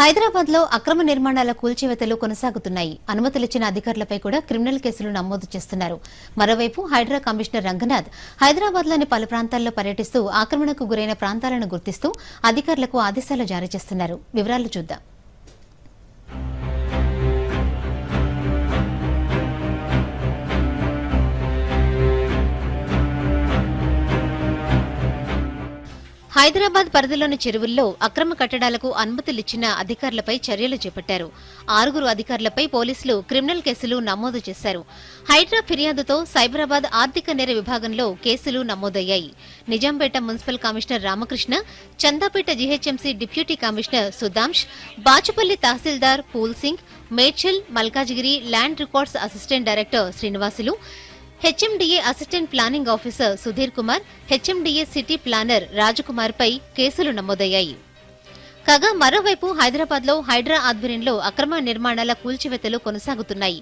హైదరాబాద్లో అక్రమ నిర్మాణాల కూల్చివేతలు కొనసాగుతున్నాయి. అనుమతులిచ్చిన అధికారులపై కూడా క్రిమినల్ కేసులు నమోదు చేస్తున్నారు. మరోవైపు హైడ్రా కమిషనర్ రంగనాథ్ హైదరాబాద్లోని పలు ప్రాంతాల్లో పర్యటిస్తూ ఆక్రమణకు గురైన ప్రాంతాలను గుర్తిస్తూ అధికారులకు ఆదేశాలు జారీ చేస్తున్నారు. వివరాలు చూద్దాం. హైదరాబాద్ పరిధిలోని చెరువుల్లో అక్రమ కట్టడాలకు అనుమతులిచ్చిన అధికారులపై చర్యలు చేపట్టారు. ఆరుగురు అధికారులపై పోలీసులు క్రిమినల్ కేసులు నమోదు చేశారు. హైడ్రా ఫిర్యాదుతో సైబరాబాద్ ఆర్థిక నేర విభాగంలో కేసులు నమోదయ్యాయి. Nizampet municipal commissioner Ramakrishna Chandapet GHMC deputy commissioner Sudhansh Bachupally తహసీల్దార్ Phool Singh Medchal Malkajgiri land records assistant director Srinivasulu HMDA assistant planning officer Sudheer Kumar HMDA city planner Rajkumar పై కేసులు నమోదయ్యాయి. కాగా మరోవైపు హైదరాబాద్లో హైడ్రా ఆధ్వర్యంలో అక్రమ నిర్మాణాల కూల్చివేతలు కొనసాగుతున్నాయి.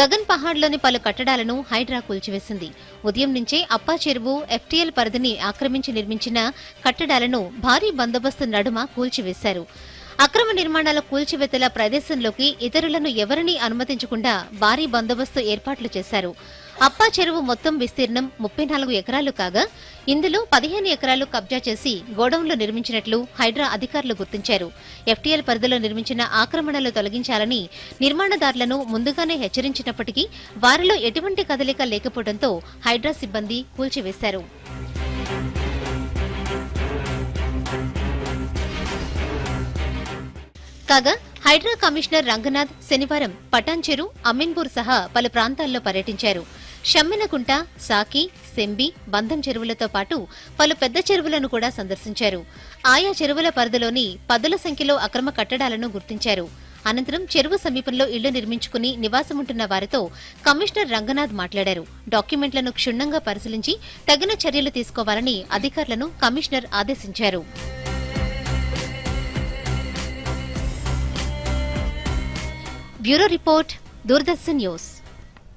గగన్ పహాడ్లోని పలు కట్టడాలను హైడ్రా కూల్చివేసింది. ఉదయం నుంచే అప్పా చెరువు ఎఫ్టీఎల్ పరిధిని ఆక్రమించి నిర్మించిన కట్టడాలను భారీ బందోబస్తు నడుమ కూల్చివేశారు. అక్రమ నిర్మాణాల కూల్చివేతల ప్రదేశంలోకి ఇతరులను ఎవరినీ అనుమతించకుండా భారీ బందోబస్తు ఏర్పాట్లు చేశారు. అప్పా చెరువు మొత్తం విస్తీర్ణం ముప్పై నాలుగు ఎకరాలు కాగా ఇందులో పదిహేను ఎకరాలు కబ్జా చేసి గోడౌన్లు నిర్మించినట్లు హైడ్రా అధికారులు గుర్తించారు. ఎఫ్టీఎల్ పరిధిలో నిర్మించిన ఆక్రమణలు తొలగించాలని నిర్మాణదారులను ముందుగానే హెచ్చరించినప్పటికీ వారిలో ఎటువంటి కదలిక లేకపోవడంతో హైడ్రా సిబ్బంది కూల్చివేశారు. కాగా హైడ్రా కమిషనర్ రంగనాథ్ శనివారం పటాన్చెరు అమీన్పూర్ సహా పలు ప్రాంతాల్లో పర్యటించారు. షమ్మినకుంట సాకి సెంబి బంధం చెరువులతో పాటు పలు పెద్ద చెరువులను కూడా సందర్శించారు. ఆయా చెరువుల పరిధిలోని పదుల సంఖ్యలో అక్రమ కట్టడాలను గుర్తించారు. అనంతరం చెరువు సమీపంలో ఇళ్ళు నిర్మించుకుని నివాసముంటున్న వారితో కమిషనర్ రంగనాథ్ మాట్లాడారు. డాక్యుమెంట్లను క్షుణ్ణంగా పరిశీలించి తగిన చర్యలు తీసుకోవాలని అధికారులను కమిషనర్ ఆదేశించారు. Bureau report Doordarshan news.